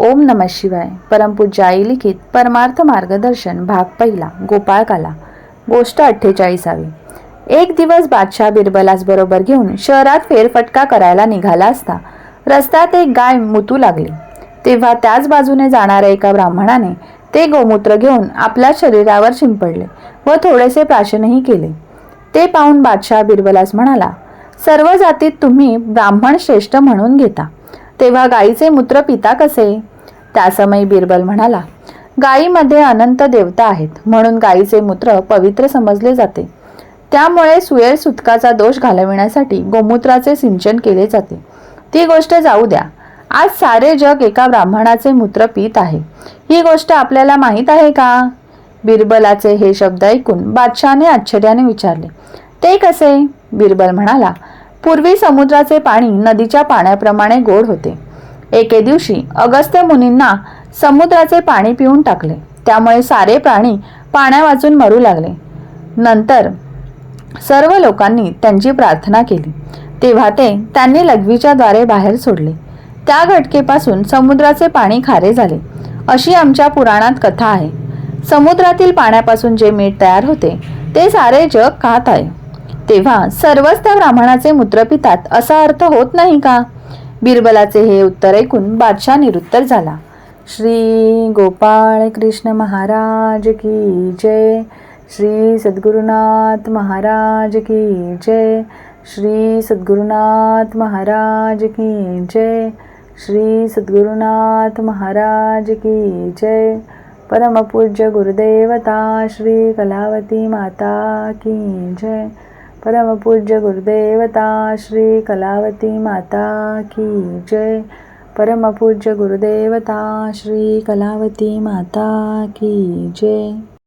ओम नम शिवाय. परमपूज्य आई लिखित परमार्थ मार्गदर्शन भाग पहिला गोपाळकाला. गोष्ट अठ्ठेचाळीसावी. एक दिवस बादशाह बिरबलास बरोबर घेऊन शहरात फेरफटका करायला निघाला असता रस्त्यात एक गाय मुतू लागली. तेव्हा त्याच बाजूने जाणाऱ्या एका ब्राह्मणाने ते गोमूत्र घेऊन आपल्या शरीरावर शिंपडले व थोडेसे प्राशनही केले. ते पाहून बादशाह बिरबलास म्हणाला सर्व जातीत तुम्ही ब्राह्मण श्रेष्ठ म्हणून घेता. तेव्हा गायीचे मूत्र पिता कसे? त्यासमयी बिरबल म्हणाला गायीमध्ये अनंत देवता आहेत म्हणून गायीचे मूत्र पवित्र समजले जाते. त्यामुळे सुयर सुतकाचा दोष घालविण्यासाठी गोमूत्राचे सिंचन केले जाते. ती गोष्ट जाऊ द्या. आज सारे जग एका ब्राह्मणाचे मूत्र पित आहे. ही गोष्ट आपल्याला माहीत आहे का? बिरबलाचे हे शब्द ऐकून बादशहाने आश्चर्याने विचारले ते कसे? बिरबल म्हणाला पूर्वी समुद्राचे पाणी नदीच्या पाण्याप्रमाणे गोड होते. एके दिवशी अगस्त्य मुनींना समुद्राचे पाणी पिऊन टाकले. त्यामुळे सारे प्राणी पाण्या वाचून मरू लागले. नंतर सर्व लोकांनी त्यांची प्रार्थना केली. तेव्हा ते त्यांनी लघवीच्या द्वारे बाहेर सोडले. त्या घटकेपासून समुद्राचे पाणी खारे झाले. अशी आमच्या पुराणात कथा आहे. समुद्रातील पाण्यापासून जे मीठ तयार होते ते सारे जग खात आहे. तेव्हा सर्वच त्या ब्राह्मणाचे मूत्र पितात असा अर्थ होत नाही का? बिरबलाचे हे उत्तर ऐकून बादशाह निरुत्तर झाला. श्री गोपाळ कृष्ण महाराज की जय. श्री सद्गुरुनाथ महाराज की जय. श्री सद्गुरुनाथ महाराज की जय. श्री सद्गुरुनाथ महाराज की जय. परमपूज्य गुरुदेवता श्री कलावती माता की जय. परमपूज्य गुरुदेवता श्री कलावती माता की जय। परमपूज्य गुरुदेवता श्री कलावती माता की जय।